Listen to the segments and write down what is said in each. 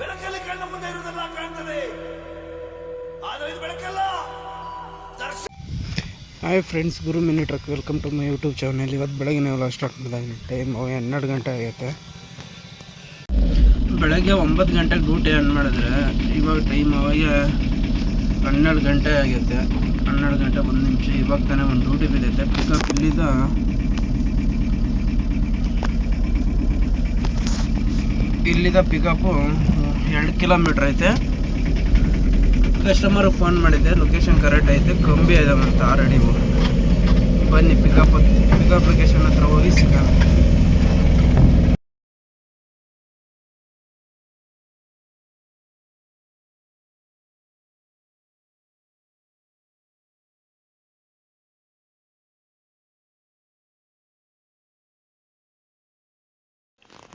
ಬೆಳಕಲ್ಲಿ ಕಣ್ಣ ಮುಂದೆ ಇರುವುದೆಲ್ಲ ಕಾಣ್ತದೆ. ಆದರೆ ಇದು ಬೆಳಕಲ್ಲ. Hi friends Guru mini truck welcome to my YouTube channel ಇವತ್ತು ಬೆಳಗ್ಗೆ ಎಲ್ಲ ಸ್ಟಾರ್ಟ್ ಮಾಡಿದಾಗ ಟೈಮ್ ಹನ್ನೆರಡು ಗಂಟೆ ಆಗೈತೆ. ಬೆಳಗ್ಗೆ ಒಂಬತ್ತು ಗಂಟೆಗೆ ಡ್ಯೂಟಿ ಆನ್ ಮಾಡಿದ್ರೆ ಇವಾಗ ಟೈಮ್ ಅವಾಗ ಹನ್ನೆರಡು ಗಂಟೆ ಆಗೈತೆ. ಹನ್ನೆರಡು ಗಂಟೆ ಒಂದು ನಿಮಿಷ ಇವಾಗ ತಾನೇ ಒಂದು ಡ್ಯೂಟಿ ಬಿದ್ದೈತೆ. ಪಿಕಪ್ ಇಲ್ಲಿದ್ದ ಇಲ್ಲಿದ್ದ ಪಿಕಪ್ಪು ಎರಡು ಕಿಲೋಮೀಟ್ರ್ ಐತೆ. ಕಸ್ಟಮರ್ ಫೋನ್ ಮಾಡಿದ್ದೆ ಲೊಕೇಶನ್ ಕರೆಕ್ಟ್ ಐತೆ, ಕಂಬಿ ಇದಾವಂತ ಆಲ್ರೆಡಿ ಬನ್ನಿ ಪಿಕಪ್ ಪಿಕಪ್ ಲೊಕೇಶನ್ ಹತ್ರ ಹೋಗಿ ಸಿಗೋಣ.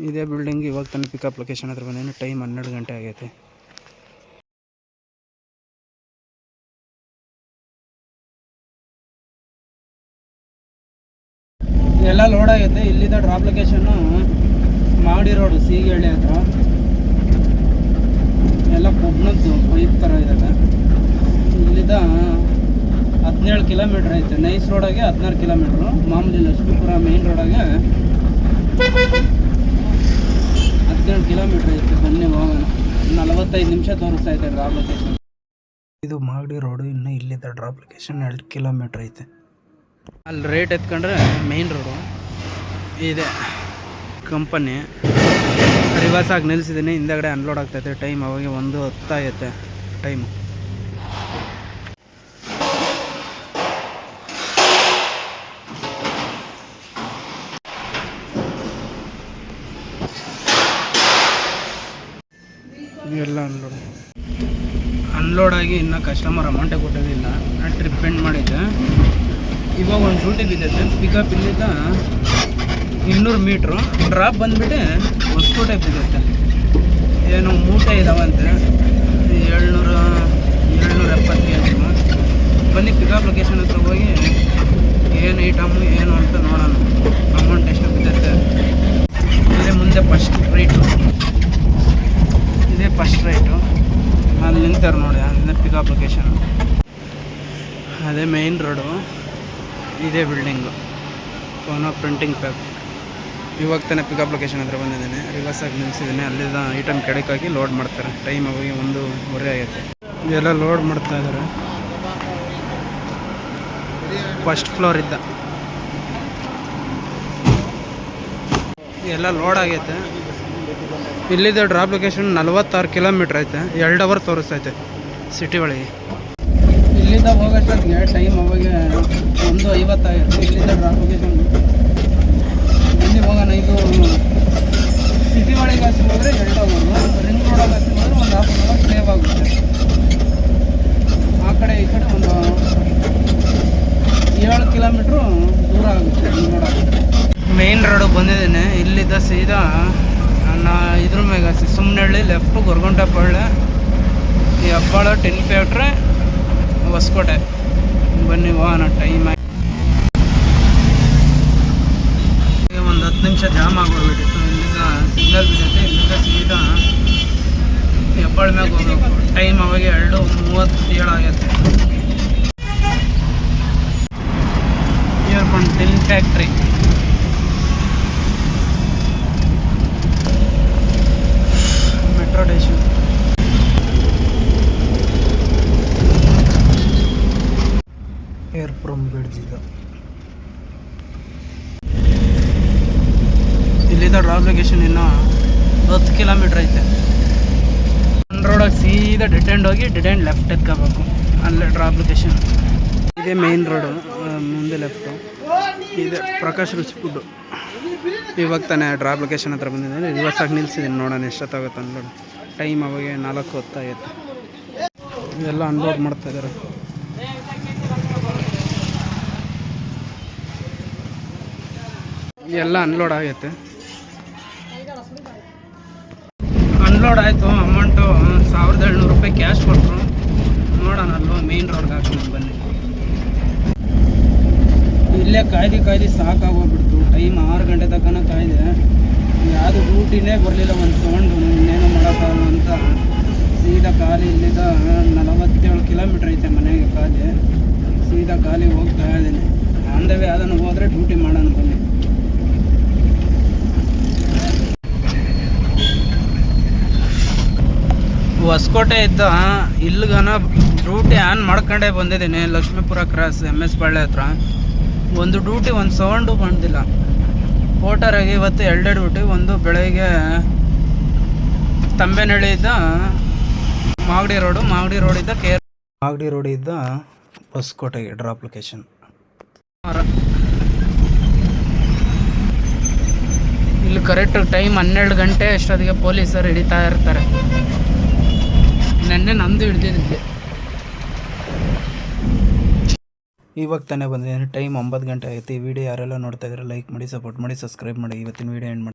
ಇದೇ ಬಿಲ್ಡಿಂಗ್ ಇವಾಗ ತನ್ನ ಪಿಕಪ್ ಲೊಕೇಶನ್ ಹತ್ರ ಬಂದೇನು ಟೈಮ್ ಹನ್ನೆರಡು ಗಂಟೆ ಆಗೈತೆ. ಎಲ್ಲ ಲೋಡ್ ಆಗೈತೆ. ಇಲ್ಲಿದ್ದ ಡ್ರಾಪ್ ಲೊಕೇಶನ್ನು ಮಾಡಿ ರೋಡು ಸೀಗಳ್ಳಿ ಹತ್ರ. ಎಲ್ಲ ಕೊಬ್ಬನದ್ದು ಪೈಪ್ ಥರ ಇದ್ದಾವೆ ಇಲ್ಲಿದ್ದ ಹದಿನೇಳು ಕಿಲೋಮೀಟ್ರ್ ಐತೆ. ನೈಸ್ ರೋಡಾಗೆ ಹದಿನಾರು ಕಿಲೋಮೀಟ್ರು ಮಾಮೂಲಿ ಲಕ್ಷ್ಮೀಪುರ ಮೇನ್ ರೋಡಾಗೆ ಹದಿನೇಳು ಕಿಲೋಮೀಟ್ರ್ ಐತೆ ಬನ್ನಿ ಹೋಗೋಣ. ನಲವತ್ತೈದು ನಿಮಿಷ ತೋರಿಸ್ತಾ ಇದೆ ಡ್ರಾಪ್ ಲೊಕೇಶನ್ ಇದು ಮಾಗಡಿ ರೋಡು. ಇನ್ನು ಇಲ್ಲಿದ್ದ ಡ್ರಾಪ್ ಲೊಕೇಶನ್ ಎರಡು ಕಿಲೋಮೀಟ್ರ್ ಐತೆ. ಅಲ್ಲಿ ರೇಟ್ ಎತ್ಕೊಂಡ್ರೆ ಮೇನ್ ರೋಡು ಇದೆ. ಕಂಪನಿ ರಿವರ್ಸ್ ಆಗಿ ನಿಲ್ಸಿದ್ದೀನಿ ಹಿಂದೆಗಡೆ ಅನ್ಲೋಡ್ ಆಗ್ತೈತೆ ಟೈಮ್ ಅವಾಗ ಒಂದು ಹೊತ್ತಾಗೈತೆ ಟೈಮು ಎಲ್ಲ ಅನ್ಲೋಡ್ ಅನ್ಲೋಡ್ ಆಗಿ ಇನ್ನೂ ಕಸ್ಟಮರ್ ಅಮೌಂಟೇ ಕೊಟ್ಟೋದಿಲ್ಲ ನಾನು ಟ್ರಿಪ್ ಎಂಡ್ ಮಾಡಿದ್ದೆ. ಇವಾಗ ಒಂದು ಡ್ಯೂಟಿ ಸರ್ ಪಿಕಪ್ ಇಲ್ಲಿದ್ದ ಇನ್ನೂರು ಮೀಟ್ರು ಡ್ರಾಪ್ ಬಂದುಬಿಟ್ಟು ಹೊಸ್ಕೋಟೆ ಬಿದ್ದೈತೆ ಏನು ಮೂಟೆ ಇದಾವಂತೆ. ಏಳ್ನೂರ ಏಳ್ನೂರ ಎಪ್ಪತ್ತು ಕೆ ಜಿ ಬನ್ನಿ ಪಿಕಪ್ ಲೊಕೇಶನ್ ಹತ್ರ ಹೋಗಿ. ಏನು ಐಟಮು ಏನು ಅಂತ ನೋಡೋಣ. ಅಮೌಂಟ್ ಎಷ್ಟು ಬಿದ್ದೈತೆ ಇದೇ ಮುಂದೆ ಫಸ್ಟ್ ರೈಟು ಇದೇ ಫಸ್ಟ್ ರೈಟು ಅಲ್ಲಿ ನೋಡಿ ಅಲ್ಲಿಂದ ಪಿಕಪ್ ಲೊಕೇಶನ್ ಅದೇ ಮೇನ್ ರೋಡು ಇದೇ ಬಿಲ್ಡಿಂಗು ಫೋನ್ ಪ್ರಿಂಟಿಂಗ್ ಪ್ಯಾಕ್ ಇವಾಗ ತಾನೇ ಪಿಕಪ್ ಲೊಕೇಶನ್ ಹತ್ರ ಬಂದಿದ್ದೇನೆ. ರಿವರ್ಸ್ ಆಗಿ ನಿಲ್ಲಿಸಿದ್ದೀನಿ ಅಲ್ಲಿಂದ ಐಟಮ್ ಕೆಡಕ್ಕಾಗಿ ಲೋಡ್ ಮಾಡ್ತಾರೆ. ಟೈಮ್ ಅವಾಗ ಒಂದೂವರೆ ಆಗೈತೆ. ಇದೆಲ್ಲ ಲೋಡ್ ಮಾಡ್ತಾ ಇದ್ದಾರೆ. ಫಸ್ಟ್ ಫ್ಲೋರ್ ಇದ್ದ. ಎಲ್ಲ ಲೋಡ್ ಆಗೈತೆ. ಇಲ್ಲಿದ್ದ ಡ್ರಾಪ್ ಲೊಕೇಶನ್ ನಲವತ್ತಾರು ಕಿಲೋಮೀಟ್ರ್ ಐತೆ. ಎರಡು ಅವರ್ ತೋರಿಸ್ತೈತೆ ಸಿಟಿ ಒಳಗೆ. ಇಲ್ಲಿಂದ ಹೋಗೋಷ್ಟೊತ್ತಿಗೆ ಟೈಮ್ ಅವಾಗ ಒಂದು ಐವತ್ತಾಗಿರುತ್ತೆ ಇಲ್ಲಿಂದ ಡ್ರಾಪ್ ಲೊಕೇಶನ್ ಇಲ್ಲಿ ಹೋಗೋಣ, ಇದು ಸಿಟಿ ಒಳಗೆ ಹಸಿ ಹೋದರೆ ಎರಡು ಅವರು ರಿಂಗ್ ರೋಡ್ ಹಸಿ ಹೋದರೆ ಒಂದು ಹಾಫ್ ಅವರ್ ಸೇವ್ ಆಗುತ್ತೆ. ಆ ಕಡೆ, ಈ ಕಡೆ ಒಂದು ಏಳು ಕಿಲೋಮೀಟ್ರು ದೂರ ಆಗುತ್ತೆ ರಿಂಗ್ ರೋಡ್ ಮೇನ್ ರೋಡ್ ಬಂದಿದ್ದೇನೆ. ಇಲ್ಲಿದ್ದ ಸೀದಾ ನಾ ಇದ್ರ ಮ್ಯಾಗ ಸುಮ್ಮನಹಳ್ಳಿ ಲೆಫ್ಟು ಗೊರಗುಂಟೆಪಳ್ಳಿ ಈ ಹಬ್ಬಾಳ ಟೆನ್ ಫ್ಯಾಕ್ಟ್ರೆ ಹೊಸ್ಕೋಟೆ. ಬನ್ನಿ ವಾಹನ ಟೈಮ್ ಒಂದು ಹತ್ತು ನಿಮಿಷ ಜಾಮ್ ಆಗೋಗ್ಬಿಟ್ಟಿತ್ತು ಇಲ್ಲಿಂದ ಸಿಗ್ನಲ್ ಬಿದ್ದೈತೆ. ಇಲ್ಲಿಂದ ಸೀದಾ ಹೆಬ್ಬಾಳ ಮ್ಯಾಗ ಹೋಗ್ಬೇಕು. ಟೈಮ್ ಅವಾಗ ಎರಡು ಮೂವತ್ತೇಳು ಆಗೈತೆ. Earphone ten factory station air from bridge ಇದು ಇಲ್ಲಿದ್ದ ಡ್ರಾಪ್ ಲೊಕೇಶನ್ ಇನ್ನು ಹತ್ತು ಕಿಲೋಮೀಟ್ರ್ ಐತೆ. ಒನ್ ರೋಡಾಗಿ ಸೀದಾ ಡೆಡ್ ಎಂಡ್ ಹೋಗಿ ಡೆಡ್ ಎಂಡ್ ಲೆಫ್ಟ್ ಎತ್ಕೋಬೇಕು. ಅಲ್ಲೇ ಡ್ರಾಪ್ ಲೊಕೇಶನ್ ಇದೇ ಮೇನ್ ರೋಡು ಮುಂದೆ ಲೆಫ್ಟು ಇದೆ ಪ್ರಕಾಶ್ ರುಚಿ ಫುಡ್ಡು ಇವಾಗ ತಾನೇ ಡ್ರಾಪ್ ಲೊಕೇಶನ್ ಹತ್ರ ಬಂದಿದ್ದೀನಿ. ರಿವರ್ಸ್ ಆಗಿ ನಿಲ್ಸಿದ್ದೀನಿ ನೋಡೋಣ ಎಷ್ಟೊತ್ತಾಗುತ್ತೆ ಅನ್ಲೋಡ್ ಟೈಮ್ ಅವಾಗ ನಾಲ್ಕು ಹೊತ್ತಾಗುತ್ತೆ ಇದೆಲ್ಲ ಅನ್ಲೋಡ್ ಮಾಡ್ತಾ ಇದ್ದಾರೆ. ಎಲ್ಲ ಅನ್ಲೋಡ್ ಆಗೈತೆ. ಅನ್ಲೋಡ್ ಆಯಿತು ಅಮೌಂಟು ಸಾವಿರದ ಏಳ್ನೂರು ರೂಪಾಯಿ ಕ್ಯಾಶ್ ಕೊಟ್ಟರು ನೋಡೋಣ ಅಲ್ವಾ ಮೇನ್ ರೋಡ್ಗೆ ಹಾಕೊಂಡು ಬನ್ನಿ. ಇಲ್ಲೇ ಕಾಯ್ದು ಕಾಯ್ದು ಸಾಕಾಗೋಗ್ಬಿಡ್ತು ಟೈಮ್ ಆರು ಗಂಟೆ ತನಕ ಕಾಯ್ದೆ. ಯಾವುದು ಡ್ಯೂಟಿನೇ ಬರಲಿಲ್ಲ ಒಂದು ತೊಗೊಂಡು, ಇನ್ನೇನು ಮಾಡೋಕ್ಕಾಗಲ್ಲ ಅಂತ. ಸೀದಾ ಖಾಲಿ ಇಲ್ಲಿದ್ದ ನಲವತ್ತೇಳು ಕಿಲೋಮೀಟ್ರ್ ಐತೆ ಮನೆಗೆ ಖಾಲಿ. ಸೀದಾ ಖಾಲಿ ಹೋಗ್ತಾ ಇದ್ದೀನಿ. ಅಂದವೇ ಅದನ್ನು ಹೋದರೆ ಡ್ಯೂಟಿ ಮಾಡೋಣ ಬನ್ನಿ. ಹೊಸಕೋಟೆ ಇದ್ದ ಇಲ್ಲಿಗನ ಡ್ಯೂಟಿ ಆನ್ ಮಾಡ್ಕೊಂಡೇ ಬಂದಿದ್ದೀನಿ. Lakshmipura cross M S Palya ಹತ್ರ. ಒಂದು ಡ್ಯೂಟಿ ಒಂದು ಸೌಂಡು ಬಂದಿಲ್ಲ ಓಟರಾಗಿ ಇವತ್ತು ಎರಡೆರಡು ಡ್ಯೂಟಿ ಒಂದು ಬೆಳಗ್ಗೆ ತಂಬೆನಹಳ್ಳಿಯಿಂದ ಮಾಗಡಿ ರೋಡು ಮಾಗಡಿ ರೋಡಿಂದ ಕೆ ಮಾಗಡಿ ರೋಡಿಂದ ಹೊಸಕೋಟೆಗೆ ಡ್ರಾಪ್ ಲೊಕೇಶನ್ ಇಲ್ಲಿ ಕರೆಕ್ಟ್ ಟೈಮ್ ಹನ್ನೆರಡು ಗಂಟೆ ಅಷ್ಟೊತ್ತಿಗೆ ಪೊಲೀಸರು ಹಿಡಿತಾ ಇರ್ತಾರೆ. ನೆನ್ನೆ ನಂದು ಹಿಡ್ದಿದ್ದೆ. ಇವಾಗ ತಾನೇ ಬಂದಿದ್ದೀನಿ. ಟೈಮ್ ಒಂಬತ್ತು ಗಂಟೆ ಆಯ್ತು ವಿಡಿಯೋ ಯಾರೆಲ್ಲ ನೋಡ್ತಾ ಇದ್ದಾರೆ ಲೈಕ್ ಮಾಡಿ ಸಪೋರ್ಟ್ ಮಾಡಿ ಸಬ್ಸ್ಕ್ರೈಬ್ ಮಾಡಿ. ಇವತ್ತಿನ ವಿಡಿಯೋ ಎಂಡ್ ಮಾಡಿ